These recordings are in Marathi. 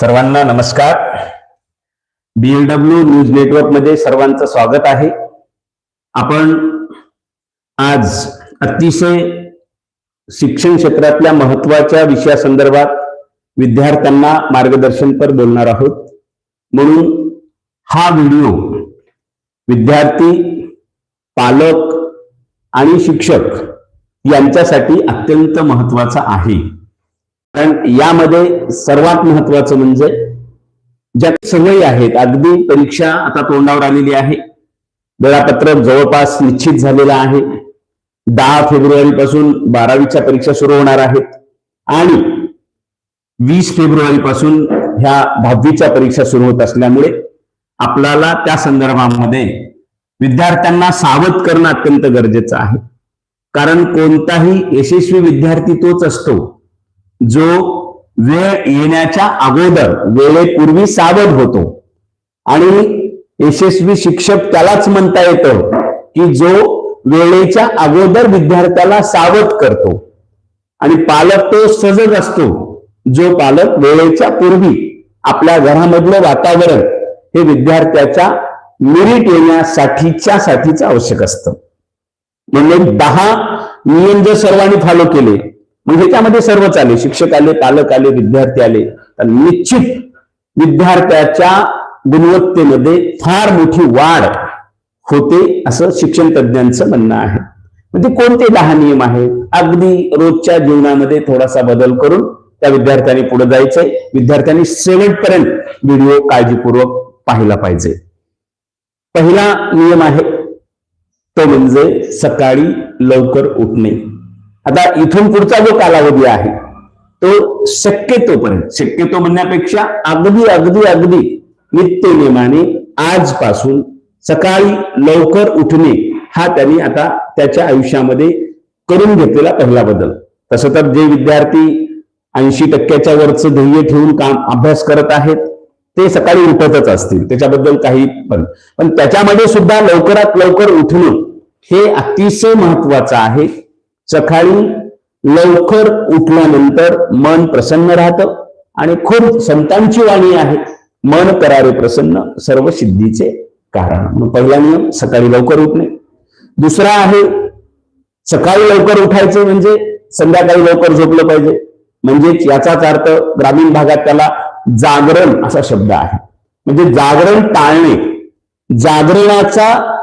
सर्वांना नमस्कार. बीएलडब्ल्यू न्यूज नेटवर्कमध्ये सर्वांचं स्वागत आहे. आपण आज अतिशय शिक्षण क्षेत्रातल्या महत्त्वाच्या विषयासंदर्भात विद्यार्थ्यांना मार्गदर्शनपर बोलणार आहोत. म्हणून हा व्हिडिओ विद्यार्थी पालक आणि शिक्षक यांच्यासाठी अत्यंत महत्त्वाचा आहे. कारण यामध्ये सर्वात महत्वाचं म्हणजे ज्या सवयी आहेत अगदी परीक्षा आता तोंडावर आलेली आहे. वेळापत्रक जवळपास निश्चित झालेलं आहे. दहा फेब्रुवारी पासून बारावीच्या परीक्षा सुरू होणार आहेत. आणि वीस फेब्रुवारी पासून ह्या दहावीच्या परीक्षा सुरू होत असल्यामुळे आपल्याला त्या संदर्भामध्ये विद्यार्थ्यांना सावध करणं अत्यंत गरजेचं आहे. कारण कोणताही यशस्वी विद्यार्थी तोच असतो. जो वेळ येण्याच्या अगोदर वेळेपूर्वी सावध होतो. आणि यशस्वी शिक्षक त्यालाच म्हणता येतं की जो वेळेच्या अगोदर विद्यार्थ्याला सावध करतो. आणि पालक तो सजग असतो. जो पालक वेळेच्या पूर्वी आपल्या घरामधलं वातावरण हे विद्यार्थ्याच्या मेरिट येण्यासाठीच्या साठीच आवश्यक असतं. म्हणजे दहा नियम जर सर्वांनी फॉलो केले मग ह्याच्यामध्ये सर्वच आले. शिक्षक आले पालक आले विद्यार्थी आले. तर निश्चित विद्यार्थ्याच्या गुणवत्तेमध्ये फार मोठी वाढ होते असं शिक्षण तज्ञांचं म्हणणं आहे. म्हणजे कोणते दहा नियम आहेत? अगदी रोजच्या जीवनामध्ये थोडासा बदल करून त्या विद्यार्थ्यांनी पुढे जायचंय. विद्यार्थ्यांनी शेवटपर्यंत व्हिडिओ काळजीपूर्वक पाहिला पाहिजे. पहिला नियम आहे तो म्हणजे सकाळी लवकर उठणे. आता इथून पुढचा जो कालावधी आहे तो शक्यतोपर्यंत शक्यतो म्हणण्यापेक्षा अगदी अगदी अगदी नित्य नियमाने आजपासून सकाळी लवकर उठणे हा त्यांनी आता त्याच्या आयुष्यामध्ये करून घेतलेला पहिला बदल. तसं तर जे विद्यार्थी ऐंशी टक्क्याच्या वरचं ध्येय ठेवून काम अभ्यास करत आहेत ते सकाळी उठतच असतील त्याच्याबद्दल काही पण. पण त्याच्यामध्ये सुद्धा लवकरात लवकर उठणं हे अतिशय महत्वाचं आहे. सकाळी लवकर उठल्यानंतर मन प्रसन्न राहतं आणि खूप संतांची वाणी आहे. मन करारे प्रसन्न सर्व सिद्धीचे कारण. मग पहिला नियम सकाळी लवकर उठणे. दुसरा आहे सकाळी लवकर उठायचे म्हणजे संध्याकाळी लवकर झोपलं पाहिजे. म्हणजेच याचाच अर्थ ग्रामीण भागात त्याला जागरण असा शब्द आहे. म्हणजे जागरण टाळणे. जागरणाचा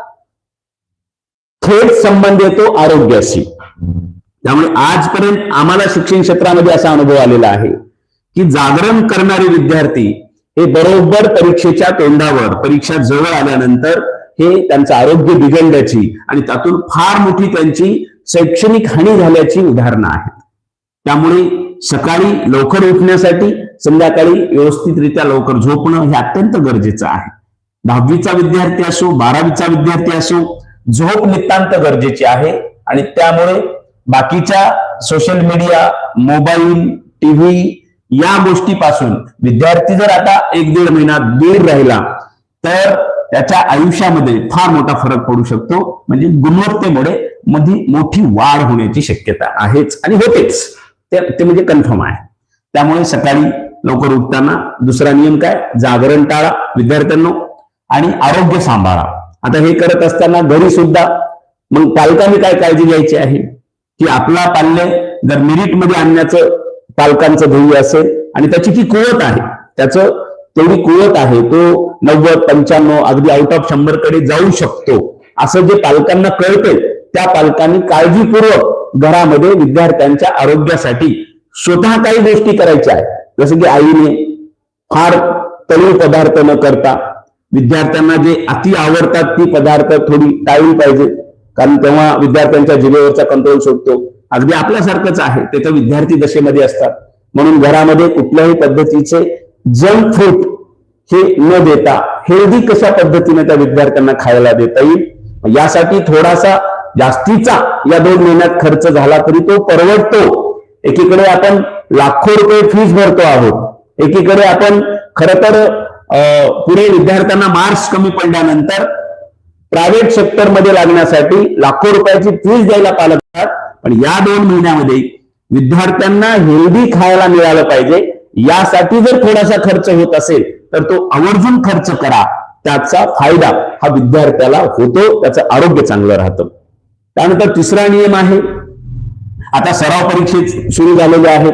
थेट संबंध येतो आरोग्याशी. त्यामुळे आजपर्यंत आम्हाला शिक्षण क्षेत्रामध्ये असा अनुभव आलेला आहे की जागरण करणारे विद्यार्थी हे बरोबर परीक्षेच्या तोंडावर परीक्षा जवळ आल्यानंतर हे त्यांचं आरोग्य बिघडल्याची आणि त्यातून फार मोठी त्यांची शैक्षणिक हानी झाल्याची उदाहरणं आहेत. त्यामुळे सकाळी लवकर उठण्यासाठी संध्याकाळी व्यवस्थितरित्या लवकर झोपणं हे अत्यंत गरजेचं आहे. दहावीचा विद्यार्थी असो बारावीचा विद्यार्थी असो झोप नितांत गरजेची आहे. आणि त्यामुळे बाकीच्या सोशल मीडिया मोबाईल टीव्ही या गोष्टीपासून विद्यार्थी जर आता एक दीड महिना दूर राहिला तर त्याच्या आयुष्यामध्ये फार मोठा फरक पडू शकतो. म्हणजे गुणवत्तेमुळे मध्ये मोठी वाढ होण्याची शक्यता आहेच आणि होतेच. ते ते म्हणजे कन्फर्म आहे. त्यामुळे सकाळी लवकर उठताना दुसरा नियम काय? जागरण टाळा विद्यार्थ्यांना. आणि आरोग्य सांभाळा. आता हे करत असताना घरी सुद्धा मग पालकांनी काय काळजी घ्यायची आहे? की आपला पाल्य जर मेरिटमध्ये आणण्याचं पालकांचं ध्येय असेल आणि त्याची ती कुवत आहे त्याचं तेवढी कुवत आहे तो नव्वद पंच्याण्णव अगदी आउट ऑफ शंभरकडे जाऊ शकतो. असं जे पालकांना कळते त्या पालकांनी काळजीपूर्वक घरामध्ये विद्यार्थ्यांच्या आरोग्यासाठी स्वतः काही गोष्टी करायच्या आहेत. जसं की आईने फार तळीव पदार्थ न करता विद्यार्थ्यांना जे अति आवडतात ती पदार्थ थोडी टाळली पाहिजे. कारण तेव्हा विद्यार्थ्यांच्या जिभेवरचा कंट्रोल सुटतो. अगदी आपल्यासारखंच आहे. ते तर विद्यार्थी दशेमध्ये असतात. म्हणून घरामध्ये कुठल्याही पद्धतीचे जंक फूड हे न देता हेल्दी कशा पद्धतीने त्या विद्यार्थ्यांना खायला देता येईल? यासाठी थोडासा जास्तीचा या दोन महिन्यात खर्च झाला तरी तो परवडतो. एकीकडे आपण लाखो रुपये फीज भरतो आहोत. एकीकडे आपण खर तर पुढे विद्यार्थ्यांना मार्क्स कमी पडल्यानंतर प्रायव्हेट सेक्टरमध्ये लागण्यासाठी लाखो रुपयाची फीज द्यायला पालक पण या दोन महिन्यामध्ये विद्यार्थ्यांना हेल्दी खायला मिळालं पाहिजे. यासाठी जर थोडासा खर्च होत असेल तर तो आवर्जून खर्च करा. त्याचा फायदा हा विद्यार्थ्याला होतो. त्याचं आरोग्य चांगलं राहतं. त्यानंतर तिसरा नियम आहे. आता सराव परीक्षे सुरू झालेल्या आहेत.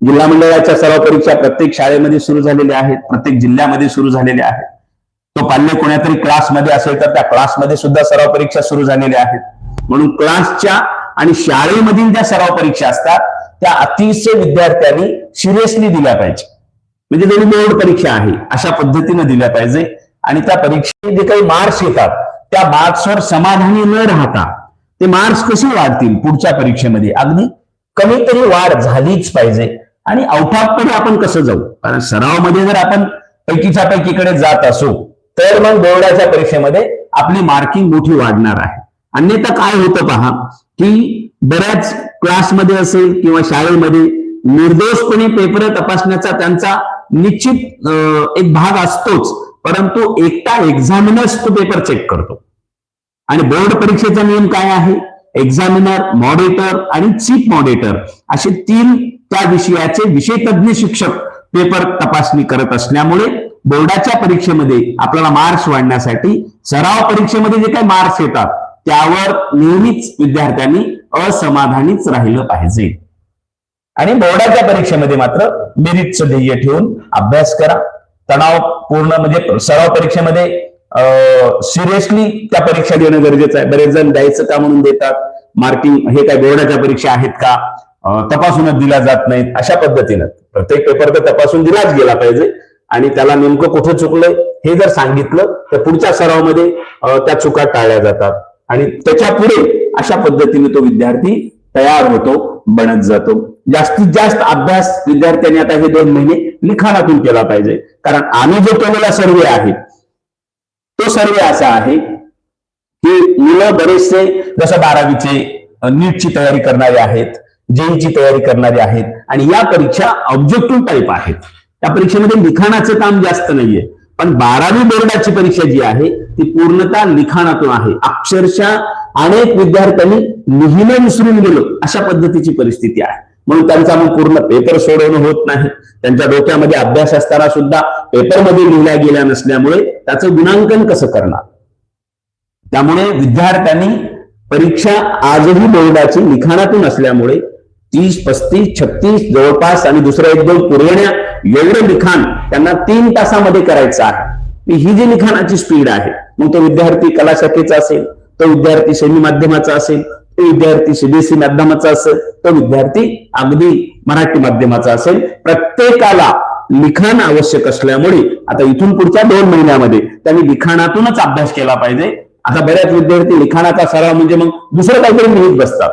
जिल्हा मंडळाच्या सराव परीक्षा प्रत्येक शाळेमध्ये सुरू झालेल्या आहेत. प्रत्येक जिल्ह्यामध्ये सुरू झालेल्या आहेत. तो पाल्य कोण्यातरी क्लासमध्ये असेल तर त्या क्लासमध्ये सुद्धा सराव परीक्षा सुरू झालेल्या आहेत. म्हणून क्लासच्या आणि शाळेमधील ज्या सराव परीक्षा असतात त्या अतिशय विद्यार्थ्यांनी सिरियसली दिल्या पाहिजे. म्हणजे जरी बोर्ड परीक्षा आहे अशा पद्धतीने दिल्या पाहिजे. आणि त्या परीक्षेत जे काही मार्क्स येतात त्या मार्क्सवर समाधानी न राहता ते मार्क्स कसे वाढतील पुढच्या परीक्षेमध्ये? अगदी कमीतरी वाढ झालीच पाहिजे. आणि आउटऑफकडे आपण कसं जाऊ? कारण सरावमध्ये जर आपण पैकीच्या पैकीकडे जात असू तर मग बोर्डाच्या परीक्षेमध्ये आपली मार्किंग मोठी वाढणार आहे. अन्यथा काय होतं पहा की बऱ्याच क्लासमध्ये असेल किंवा शाळेमध्ये निर्दोषपणे पेपर तपासण्याचा त्यांचा निश्चित एक भाग असतोच परंतु एकटा एक्झामिनर्स तो पेपर चेक करतो. आणि बोर्ड परीक्षेचा नियम काय आहे? एक्झामिनर मॉडेटर आणि चीफ मॉडेटर असे तीन त्या विषयाचे विषय तज्ज्ञ शिक्षक पेपर तपासणी करत असल्यामुळे बोर्डाच्या परीक्षेमध्ये आपल्याला मार्क्स वाढण्यासाठी सराव परीक्षेमध्ये जे काही मार्क्स येतात त्यावर नेहमीच विद्यार्थ्यांनी असमाधानीच राहिलं पाहिजे. आणि बोर्डाच्या परीक्षेमध्ये मात्र मेरिटचं ध्येय ठेवून अभ्यास करा. तणाव पूर्ण म्हणजे सराव परीक्षेमध्ये सिरियसली त्या परीक्षा देणं गरजेचं आहे. बरेच जण द्यायचं का म्हणून देतात? मार्किंग हे काय बोर्डाच्या परीक्षा आहेत का? तपासूनच दिल्या जात नाहीत. अशा पद्धतीनं. प्रत्येक पेपर तर तपासून दिलाच गेला पाहिजे. आणि त्याला नेमकं कुठं चुकलंय हे जर सांगितलं तर पुढच्या सरावामध्ये त्या चुका टाळल्या जातात. आणि त्याच्या पुढे अशा पद्धतीने तो विद्यार्थी तयार होतो बनत जातो. जास्तीत जास्त अभ्यास विद्यार्थ्यांनी आता हे दोन महिने लिखाणातून केला पाहिजे. कारण आम्ही जो केलेला सर्वे आहे तो सर्वे असा आहे की मुलं बरेचसे जसं बारावीचे नीटची तयारी करणारे आहेत जेईची तयारी करणारे आहेत आणि या परीक्षा ऑब्जेक्टिव्ह टाईप आहेत. त्या परीक्षेमध्ये लिखाणाचं काम जास्त नाहीये. पण बारावी बोर्डाची परीक्षा जी आहे ती पूर्णतः लिखाणातून आहे. अक्षरशः अनेक विद्यार्थ्यांनी लिहिणं विसरून गेलो अशा पद्धतीची परिस्थिती आहे. म्हणून त्यांचा मग पूर्ण पेपर सोडवणं होत नाही. त्यांच्या डोक्यामध्ये अभ्यास असताना सुद्धा पेपरमध्ये लिहिल्या गेल्या नसल्यामुळे त्याचं गुणांकन कसं करणार? त्यामुळे विद्यार्थ्यांनी परीक्षा आजही बोर्डाची लिखाणातून असल्यामुळे तीस पस्तीस छत्तीस जवळपास आणि दुसऱ्या एक दोन पुरवण्या एवढं लिखाण त्यांना तीन तासामध्ये करायचं आहे. ही जी लिखाणाची स्पीड आहे मग तो विद्यार्थी कला शाखेचा असेल तो विद्यार्थी सेमी माध्यमाचा असेल तो विद्यार्थी सीबीएसई माध्यमाचा असेल तो विद्यार्थी अगदी मराठी माध्यमाचा असेल प्रत्येकाला लिखाण आवश्यक असल्यामुळे आता इथून पुढच्या दोन महिन्यामध्ये त्यांनी लिखाणातूनच अभ्यास केला पाहिजे. आता बऱ्याच विद्यार्थी लिखाणाचा सराव म्हणजे मग दुसरं काहीतरी लिहित बसतात.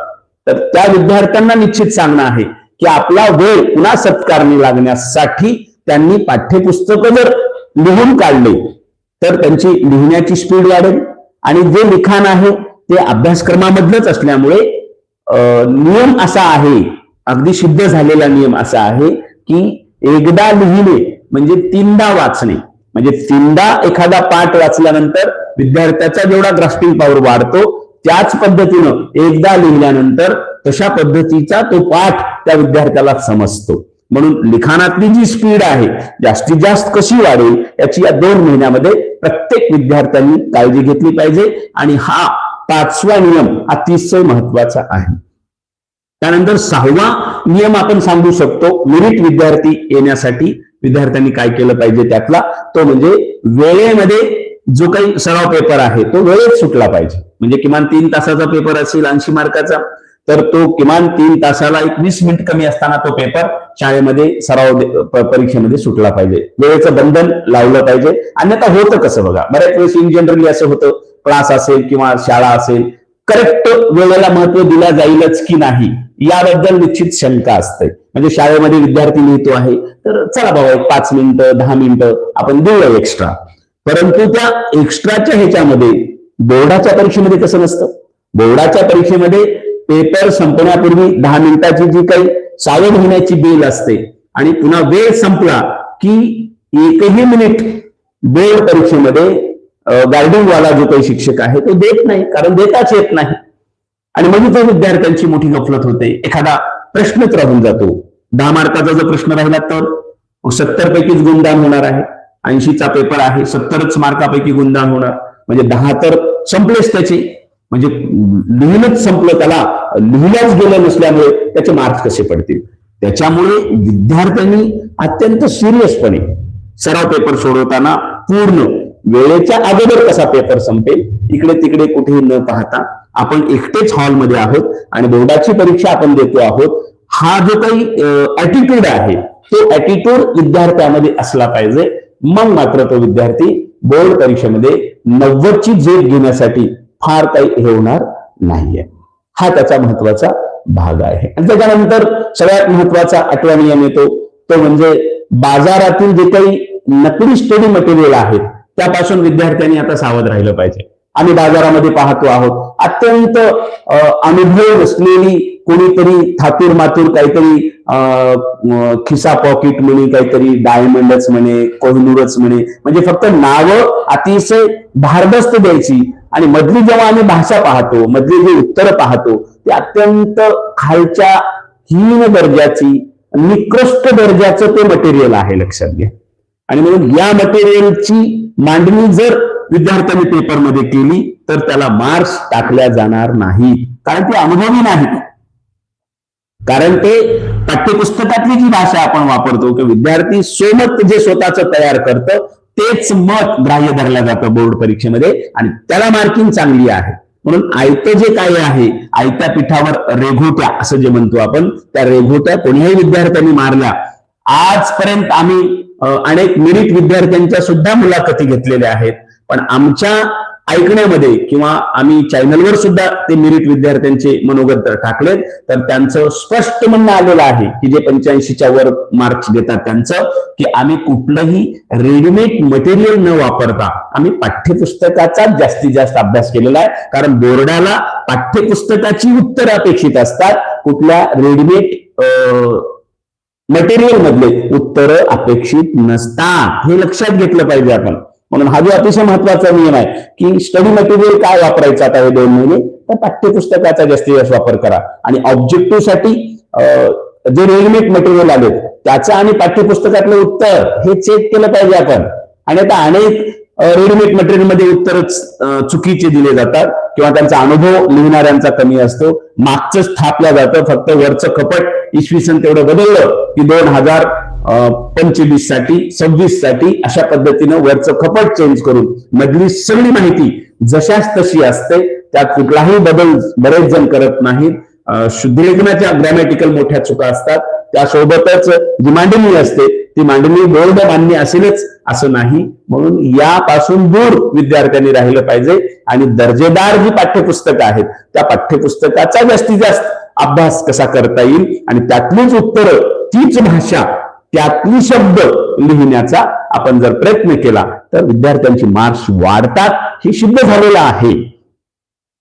तर त्या विद्यार्थ्यांना निश्चित सांगणं आहे की आपला वेळ पुन्हा सत्कारणी लागण्यासाठी त्यांनी पाठ्यपुस्तकं जर लिहून काढले तर त्यांची लिहिण्याची स्पीड वाढेल. आणि जे लिखाण आहे ते अभ्यासक्रमामधलंच असल्यामुळे अं, नियम असा आहे अगदी सिद्ध झालेला नियम असा आहे की एकदा लिहिले म्हणजे तीनदा वाचणे. म्हणजे तीनदा एखादा पाठ वाचल्यानंतर विद्यार्थ्याचा जेवढा ग्रास्पिंग पॉवर वाढतो त्याच पद्धतीनं एकदा लिहिल्यानंतर तशा पद्धतीचा तो पाठ त्या विद्यार्थ्याला समजतो. म्हणून लिखाणातली जी स्पीड आहे जास्तीत जास्त कशी वाढेल याची या दोन महिन्यामध्ये प्रत्येक विद्यार्थ्यांनी काळजी घेतली पाहिजे आणि हा पाचवा नियम अतिशय महत्त्वाचा आहे. त्यानंतर सहावा नियम आपण सांगू शकतो मिरिट विद्यार्थी येण्यासाठी विद्यार्थ्यांनी काय केलं पाहिजे त्यातला तो म्हणजे वेळेमध्ये जो काही सराव पेपर आहे तो वेळेत सुटला पाहिजे. म्हणजे किमान तीन तासाचा पेपर असेल ऐंशी मार्काचा तर तो किमान तीन तासाला एक वीस मिनिट कमी असताना तो पेपर शाळेमध्ये सराव परीक्षेमध्ये सुटला पाहिजे. वेळेचं बंधन लावलं पाहिजे. अन्यथा होतं कसं बघा? बऱ्याच वेळेस इन जनरली असं होतं क्लास असेल किंवा शाळा असेल करेक्ट वेळेला महत्त्व दिला जाईलच की नाही याबद्दल निश्चित शंका असते. म्हणजे शाळेमध्ये विद्यार्थी लिहितो आहे तर चला बाबा एक पाच मिनिटं दहा मिनिटं आपण देऊया एक्स्ट्रा परंतु त्या एक्स्ट्राच्या ह्याच्यामध्ये बोर्डाच्या परीक्षेमध्ये कसं नसतं? बोर्डाच्या परीक्षेमध्ये पेपर संपण्यापूर्वी दहा मिनिटाची जी काही सावध होण्याची बेल असते आणि पुन्हा वेळ संपला की एकही मिनिट बोर्ड परीक्षेमध्ये गार्डिंगवाला जो काही शिक्षक आहे तो देत नाही कारण देताच येत नाही. आणि मग तो विद्यार्थ्यांची मोठी गफलत होते. एखादा प्रश्नच राहून जातो. दहा मार्काचा जर प्रश्न राहिला तर सत्तर पैकीच गुणदान होणार आहे. ऐंशीचा पेपर आहे सत्तरच मार्कापैकी गुणदान होणार. म्हणजे दहा तर संपलेच त्याचे. म्हणजे लिहूनच संपलं त्याला. लिहिल्याच गेलं नसल्यामुळे त्याचे मार्क्स कसे पडतील? त्याच्यामुळे विद्यार्थ्यांनी अत्यंत सिरियसपणे सराव पेपर सोडवताना पूर्ण वेळेच्या अगोदर कसा पेपर संपेल इकडे तिकडे कुठेही न पाहता आपण एकटेच हॉलमध्ये आहोत आणि बोर्डाची परीक्षा आपण देतो आहोत. हा जो काही अटिट्यूड आहे तो अॅटिट्यूड विद्यार्थ्यामध्ये असला पाहिजे. मग मात्र तो विद्यार्थी बोर्ड परीक्षेमध्ये नव्वदची झेप घेण्यासाठी फार काही हे होणार नाहीये. हा त्याचा महत्त्वाचा भाग आहे. आणि त्याच्यानंतर सगळ्यात महत्त्वाचा आठवा नियम येतो. तो म्हणजे बाजारातील जे काही नकली स्टडी मटेरियल आहेत त्यापासून विद्यार्थ्यांनी आता सावध राहिलं पाहिजे. आम्ही बाजारामध्ये पाहतो आहोत. अत्यंत अनुभव नसलेली कोणीतरी थातूर मातूर काहीतरी खिसा पॉकेट म्हणे काहीतरी डायमंडच म्हणे कोहिनूरच म्हणे. म्हणजे फक्त नावं अतिशय भारदस्त द्यायची. आणि मधली जेव्हा आम्ही भाषा पाहतो मधली जे उत्तर पाहतो ते अत्यंत खालच्या हीन दर्जाची निकृष्ट दर्जाचं ते मटेरियल आहे लक्षात घ्या. आणि म्हणून या मटेरियलची मांडणी जर विद्यार्थ्यांनी पेपरमध्ये केली तर त्याला मार्क्स टाकल्या जाणार नाही कारण ते अनुभवी नाही कारण ते पाठ्यपुस्तकातली जी भाषा आपण वापरतो की विद्यार्थी सोमत जे स्वतःचं तयार करतं तेच मत ग्राह्य धरलं जातं बोर्ड परीक्षेमध्ये आणि त्याला मार्किंग चांगली आहे. म्हणून आयतं जे काय आहे आयत्या पिठावर रेघोट्या असं जे म्हणतो आपण त्या रेघोट्या कोणीही विद्यार्थ्यांनी मारल्या आजपर्यंत आम्ही अनेक मिरिट विद्यार्थ्यांच्या सुद्धा मुलाखती घेतलेल्या आहेत. पण आमच्या ऐकण्यामध्ये किंवा आम्ही चॅनलवर सुद्धा ते मिरिट विद्यार्थ्यांचे मनोगत टाकलेत तर त्यांचं स्पष्ट म्हणणं आलेलं आहे की जे पंच्याऐंशीच्या वर मार्क्स देतात त्यांचं की आम्ही कुठलंही रेडीमेड मटेरियल न वापरता आम्ही पाठ्यपुस्तकाचा जास्तीत जास्त अभ्यास केलेला आहे. कारण बोर्डाला पाठ्यपुस्तकाची उत्तरं अपेक्षित असतात. कुठल्या रेडीमेड मटेरियल मधले उत्तरं अपेक्षित नसतात. हे लक्षात घेतलं पाहिजे आपण. म्हणून हा जो अतिशय महत्त्वाचा नियम आहे की स्टडी मटेरियल काय वापरायचं आता हे दोन महिने तर पाठ्यपुस्तकाचा जास्तीत जास्त वापर करा. आणि ऑब्जेक्टिव्हसाठी जे रेडीमेड मटेरियल आले त्याचं आणि पाठ्यपुस्तकातलं उत्तर हे चेक केलं पाहिजे आपण. आणि आता अनेक रेडीमेड मटेरियलमध्ये उत्तरच चुकीचे दिले जातात किंवा त्यांचा अनुभव लिहिणाऱ्यांचा कमी असतो. मागचंच थापल्या जातं फक्त वरचं कपट इसवी सन तेवढं बदललं की दोन हजार पंचवीससाठी सव्वीससाठी अशा पद्धतीनं वरचं कपट चेंज करून मधली सगळी माहिती जशाच तशी असते त्यात कुठलाही बदल बरेच जण करत नाहीत. शुद्धलेखनाच्या ग्रॅमॅटिकल मोठ्या चुका असतात. त्यासोबतच जी मांडणी असते ती मांडणी बोर्ड मान्य असेलच असं नाही. म्हणून यापासून दूर विद्यार्थ्यांनी राहिलं पाहिजे. आणि दर्जेदार जी पाठ्यपुस्तकं आहेत त्या पाठ्यपुस्तकाचा जास्तीत जास्त अभ्यास कसा करता येईल? आणि त्यातलीच उत्तर तीच भाषा त्यातली शब्द लिहिण्याचा आपण जर प्रयत्न केला तर विद्यार्थ्यांची मार्क्स वाढतात. हे सिद्ध झालेलं आहे.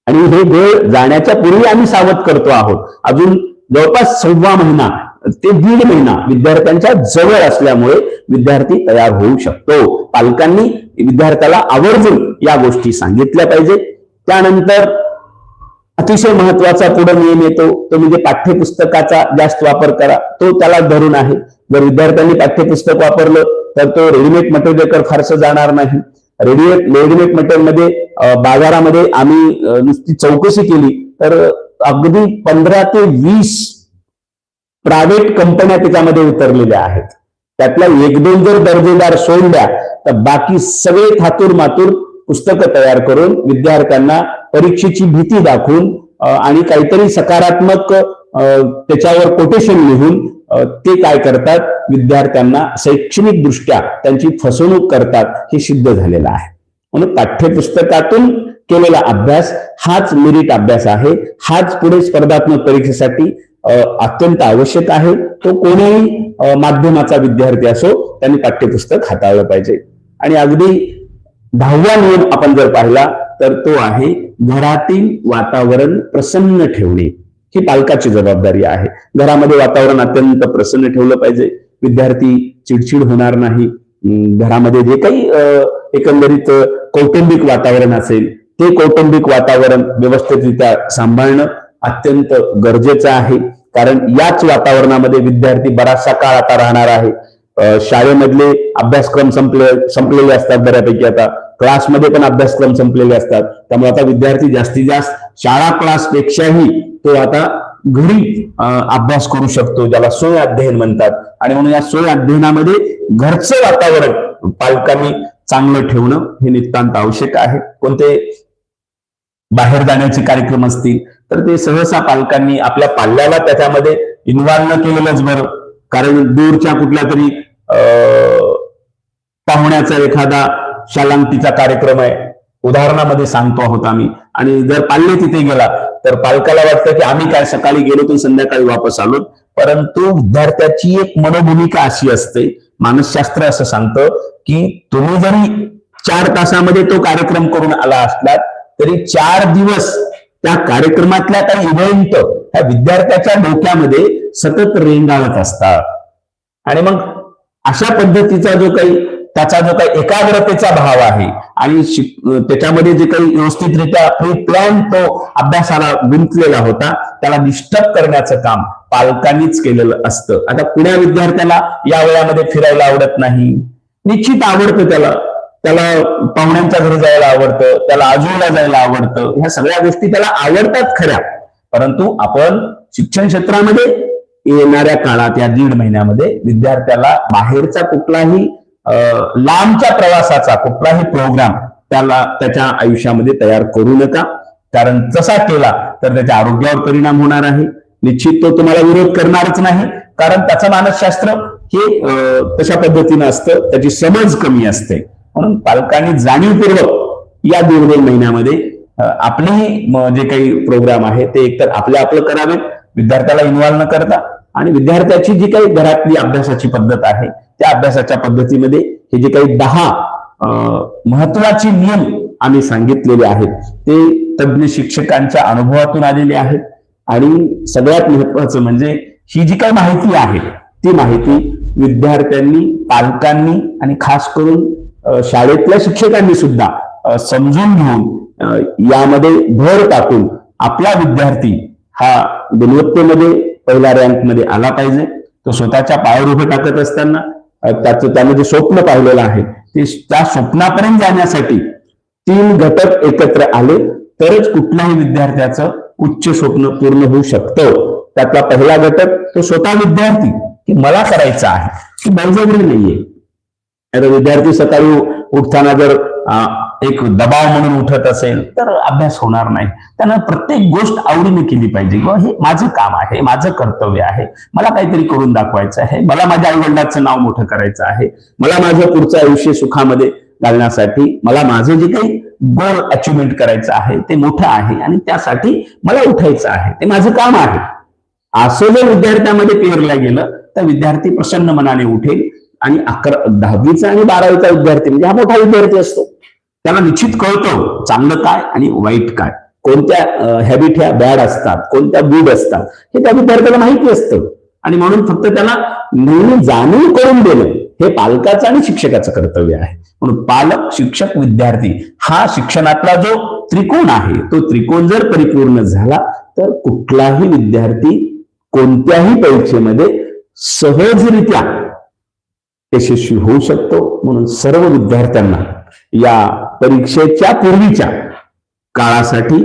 आणि हे वेळ जाण्याच्या पूर्वी आम्ही सावध करतो आहोत. अजून जवळपास सव्वा महिना ते दीड महिना विद्यार्थ्यांच्या जवळ असल्यामुळे विद्यार्थी तयार होऊ शकतो. पालकांनी विद्यार्थ्याला आवर्जून या गोष्टी सांगितल्या पाहिजे. त्यानंतर अतिशय महत्त्वाचा पुढे नियम येतो. तो म्हणजे पाठ्यपुस्तकाचा जास्त वापर करा. तो त्याला धरून आहे. जर विद्यार्थ्यांनी पाठ्यपुस्तक वापरलं तर तो रेडीमेड मटेरियल फारसं जाणार नाही. रेडीमेड रेडीमेड मटेरियलमध्ये बाजारामध्ये आम्ही नुसती चौकशी केली तर अगदी पंधरा ते वीस प्रायव्हेट कंपन्या त्याच्यामध्ये उतरलेल्या आहेत. त्यातल्या एक दोन जर दर्जेदार सोडल्या तर बाकी सगळे थातूर मातूर पुस्तकं तयार करून विद्यार्थ्यांना परीक्षेची भीती दाखवून आणि काहीतरी सकारात्मक त्याच्यावर कोटेशन लिहून ते काय करतात? विद्यार्थ्यांना शैक्षणिक दृष्ट्या त्यांची फसवणूक करतात हे सिद्ध झालेलं आहे. म्हणून पाठ्यपुस्तकातून केलेला अभ्यास हाच मेरिट अभ्यास आहे. हाच पुढे स्पर्धात्मक परीक्षेसाठी अत्यंत आवश्यक आहे. तो कोणीही माध्यमाचा विद्यार्थी असो त्यांनी पाठ्यपुस्तक हाताळलं पाहिजे. आणि अगदी दहावा नियम आपण जर पाहिला तर तो आहे घरातील वातावरण प्रसन्न ठेवणे. ही पालकाची जबाबदारी आहे. घरामध्ये वातावरण अत्यंत प्रसन्न ठेवलं पाहिजे. विद्यार्थी चिडचिड होणार नाही. घरामध्ये जे काही एकंदरीत कौटुंबिक वातावरण असेल ते कौटुंबिक वातावरण व्यवस्थितरित्या सांभाळणं अत्यंत गरजेचं आहे. कारण याच वातावरणामध्ये विद्यार्थी बराचसा काळ आता राहणार आहे. शाळेमधले अभ्यासक्रम संपले संपलेले असतात बऱ्यापैकी आता. क्लासमध्ये पण अभ्यासक्रम संपलेले असतात. त्यामुळे आता विद्यार्थी जास्तीत जास्त शाळा क्लास पेक्षाही तो आता घरी अभ्यास करू शकतो ज्याला सोय अध्ययन म्हणतात. आणि म्हणून या सोय अध्ययनामध्ये घरचं वातावरण पालकांनी चांगलं ठेवणं हे नितांत आवश्यक आहे. कोणते बाहेर जाण्याचे कार्यक्रम असतील तर ते सहसा पालकांनी आपल्या पाल्याला त्याच्यामध्ये इन्व्हॉल्व न केलेलंच बरं. कारण दूरच्या कुठल्या तरी अं, पाहुण्याचा एखादा शालांतीचा कार्यक्रम आहे उदाहरणामध्ये सांगतो आहोत आम्ही. आणि जर पाल्य तिथे गेला तर पालकाला वाटतं की आम्ही काय सकाळी गेलो तर संध्याकाळी वापस आलो. परंतु विद्यार्थ्याची एक मनोभूमिका अशी असते मानसशास्त्र असं सांगतं की तुम्ही जरी चार तासामध्ये तो कार्यक्रम करून आला असलात तरी चार दिवस त्या कार्यक्रमातल्या काही इव्हेंट ह्या विद्यार्थ्याच्या डोक्यामध्ये सतत रेंगाळत असतात. आणि मग अशा पद्धतीचा जो काही त्याचा जो काही एकाग्रतेचा भाव आहे आणि त्याच्यामध्ये जे काही व्यवस्थितरित्या प्री प्लॅन तो अभ्यासाला गुंतलेला होता त्याला डिस्टर्ब करण्याचं काम पालकांनीच केलेलं असतं. आता कुण्या विद्यार्थ्याला या वयामध्ये फिरायला आवडत नाही. निश्चित आवडतं त्याला. त्याला पाहुण्यांच्या घरी जायला आवडतं त्याला आजूला जायला आवडतं. ह्या सगळ्या गोष्टी त्याला आवडतात खऱ्या. परंतु आपण शिक्षण क्षेत्रामध्ये येणाऱ्या काळात या दीड महिन्यामध्ये विद्यार्थ्याला बाहेरचा कुठलाही लांबच्या प्रवासाचा कुठलाही प्रोग्राम त्याला त्याच्या आयुष्यामध्ये तयार करू नका. कारण तसा केला तर त्याच्या आरोग्यावर परिणाम होणार आहे. निश्चित तो तुम्हाला विरोध करणारच नाही. कारण त्याचं मानसशास्त्र हे तशा पद्धतीनं असतं. त्याची समज कमी असते. म्हणून पालकांनी जाणीवपूर्वक या दीड दोन महिन्यामध्ये आपले आपलेही जे काही प्रोग्राम आहे ते एकतर आपलं आपलं करावेत. विद्यार्थ्याला इन्व्हॉल्व न करता. आणि विद्यार्थ्याची जी काही घरातली अभ्यासाची पद्धत आहे त्या अभ्यासाच्या पद्धतीमध्ये हे जे काही दहा महत्त्वाचे नियम आम्ही सांगितलेले आहेत ते तज्ज्ञ शिक्षकांच्या अनुभवातून आलेले आहेत. आणि सगळ्यात महत्वाचं म्हणजे ही जी काही माहिती आहे ती माहिती विद्यार्थ्यांनी पालकांनी आणि खास करून शाळेतल्या शिक्षकांनी सुद्धा समजून घेऊन यामध्ये भर टाकून आपला विद्यार्थी हा गुणवत्तेमध्ये पहिल्या रँकमध्ये आला पाहिजे. तो स्वतःच्या पायावर उभं टाकत असताना त्याचं त्याने जे स्वप्न पाहिलेलं आहे. ते त्या स्वप्नापर्यंत जाण्यासाठी तीन घटक एकत्र आले तरच कुठल्याही विद्यार्थ्याचं उच्च स्वप्न पूर्ण होऊ शकतं. त्यातला पहिला घटक तो स्वतः विद्यार्थी की मला करायचं आहे. की बळजबरी नाहीये. विद्यार्थी सकाळी उठताना जर अं, एक दबाव म्हणून उठत असेल तर अभ्यास होणार नाही. त्यानं प्रत्येक गोष्ट आवडीने केली पाहिजे. किंवा हे माझं काम आहे माझं कर्तव्य आहे. मला काहीतरी करून दाखवायचं आहे. मला माझ्या आईवडिलांचं नाव मोठं करायचं आहे. मला माझं पुढचं आयुष्य सुखामध्ये घालण्यासाठी मला माझं जे काही गोल अचिव्हमेंट करायचं आहे ते मोठं आहे. आणि त्यासाठी मला उठायचं आहे. ते माझं काम आहे. असं जर विद्यार्थ्यामध्ये पेरलं गेलं तर विद्यार्थी प्रसन्न मनाने उठेल. आणि अकरा दहावीचा आणि बारावीचा विद्यार्थी म्हणजे हा मोठा विद्यार्थी असतो. त्याला निश्चित कळतं चांगलं काय आणि वाईट काय. कोणत्या हॅबिट ह्या बॅड असतात कोणत्या गुड असतात हे त्या विद्यार्थ्याला माहिती असतं. आणि म्हणून फक्त त्याला नेहमी जाणीव करून देणं हे पालकाचं आणि शिक्षकाचं कर्तव्य आहे. म्हणून पालक शिक्षक विद्यार्थी हा शिक्षणातला जो त्रिकोण आहे तो त्रिकोण जर परिपूर्ण झाला तर कुठलाही विद्यार्थी कोणत्याही परीक्षेमध्ये सहजरित्या यशस्वी होऊ शकतो. म्हणून सर्व विद्यार्थ्यांना या परीक्षेच्या पूर्वीच्या काळासाठी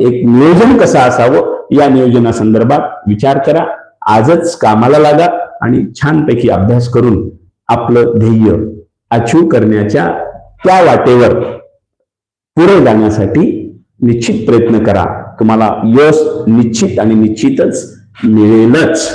एक नियोजन कसं असावं या नियोजनासंदर्भात विचार करा. आजच कामाला लागा आणि छानपैकी अभ्यास करून आपलं ध्येय अचीव करण्याच्या त्या वाटेवर पुढे जाण्यासाठी निश्चित प्रयत्न करा. तुम्हाला यश निश्चित आणि निश्चितच मिळेलच.